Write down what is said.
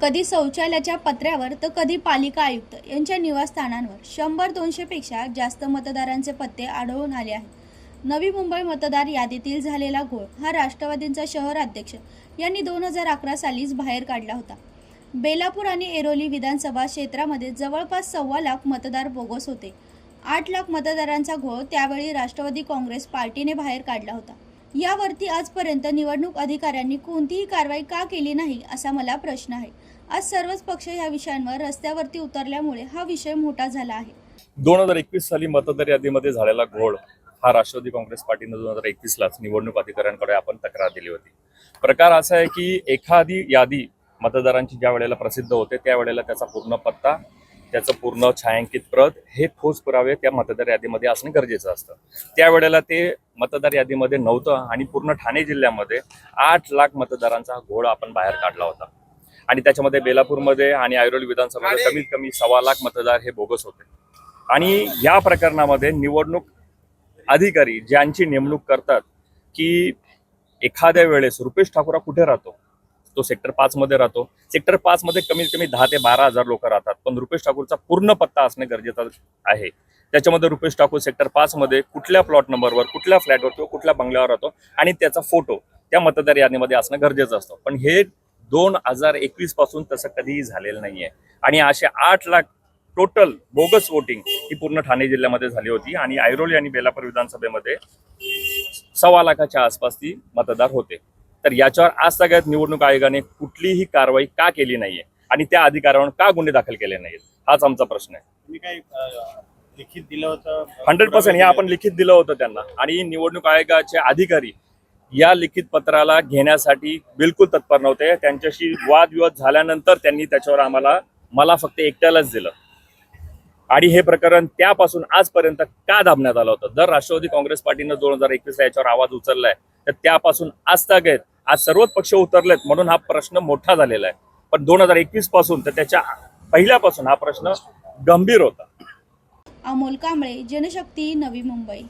कधी शौचालयाच्या पत्र्यावर तर कधी पालिका आयुक्त. यांच्या निवासस्थानांवर शंभर दोनशेपेक्षा जास्त मतदारांचे पत्ते आढळून आले आहेत. नवी मुंबई मतदार यादीतील झालेला घोळ हा राष्ट्रवादींचा शहर अध्यक्ष यांनी दोन हजार अकरा सालीच बाहेर काढला होता. बेलापूर आणि एरोली विधानसभा क्षेत्रामध्ये जवळपास सव्वा लाख मतदार बोगस होते. आठ लाख मतदारांचा घोळ त्यावेळी राष्ट्रवादी काँग्रेस पार्टीने बाहेर काढला होता. यावरती आजपर्यंत निवडणूक अधिकाऱ्यांनी कोणतीही कारवाई का केली नाही असा मला प्रश्न आहे. आज सर्वच पक्ष या विषयांवर रस्त्यावरती उतरल्यामुळे हा विषय मोठा झाला आहे. दोन हजार एकवीस साली मतदार यादीमध्ये झालेला घोळ हा राष्ट्रवादी काँग्रेस पार्टीनं दोन हजार एकवीसलाच निवडणूक अधिकाऱ्यांकडे आपण तक्रार दिली होती. प्रकार असा आहे की एखादी यादी मतदारांची ज्या वेळेला प्रसिद्ध होते त्यावेळेला त्याचा पूर्ण पत्ता त्याचं पूर्ण छायांकित प्रत हे ठोस पुरावे त्या मतदार यादीमध्ये असणे गरजेचं असतं. त्यावेळेला ते मतदार यादीमध्ये नव्हतं आणि पूर्ण ठाणे जिल्ह्यामध्ये आठ लाख मतदारांचा हा घोळ आपण बाहेर काढला होता. आणि त्याच्यामध्ये बेलापूरमध्ये आणि ऐरोली विधानसभेमध्ये कमीत कमी सव्वा लाख मतदार हे बोगस होते. आणि या प्रकरणामध्ये निवडणूक अधिकारी ज्यांची नेमणूक करतात की एखाद्या वेळेस रुपेश ठाकूर कुठे राहतो? तो सेक्टर पाच मध्ये राहतो. सेक्टर पाच मध्ये कमीत कमी दहा ते बारा हजार लोक राहतात. पण रुपेश ठाकूरचा पूर्ण पत्ता असणे गरजेचं आहे. त्याच्यामध्ये रुपेश ठाकूर सेक्टर पाच मध्ये कुठल्या प्लॉट नंबरवर कुठल्या फ्लॅटवर किंवा कुठल्या बंगल्यावर राहतो आणि त्याचा फोटो त्या मतदार यादीमध्ये असणं गरजेचं असतं. पण हे दोन हजार एकवीसपासून तसं कधीही झालेलं नाहीये. आणि असे आठ लाख टोटल बोगस वोटिंग ही पूर्ण ठाणे जिल्ह्यामध्ये झाली होती आणि ऐरोली आणि बेलापूर विधानसभेमध्ये सव्वा लाखाच्या आसपास ती मतदार होते. तर याच्यावर आज सगळ्यात निवडणूक आयोगाने कुठलीही कारवाई का केली नाहीये? आणि त्या अधिकाऱ्यावर का गुन्हे दाखल केले नाहीत हाच आमचा प्रश्न आहे. लिखित दिलं होतं? हंड्रेड पर्सेंट हे आपण लिखित दिलं होतं त्यांना. आणि निवडणूक आयोगाचे अधिकारी या लिखित पत्राला घेण्यासाठी बिलकुल तत्पर नव्हते. त्यांच्याशी वादविवाद झाल्यानंतर त्यांनी त्याच्यावर आम्हाला मला फक्त एकट्यालाच दिलं. आणि हे प्रकरण त्यापासून आजपर्यंत का दाबण्यात आलं होतं? जर राष्ट्रवादी काँग्रेस पार्टीनं दोन हजार एकवीस याच्यावर आवाज उचललाय तर त्यापासून आज तगेत आज सर्वच पक्ष उतरलेत म्हणून हा प्रश्न मोठा झालेला आहे. पण दोन हजार एकवीसपासून तर त्याच्या पहिल्यापासून हा प्रश्न गंभीर होता. अमोल कांबळे जनशक्ती नवी मुंबई.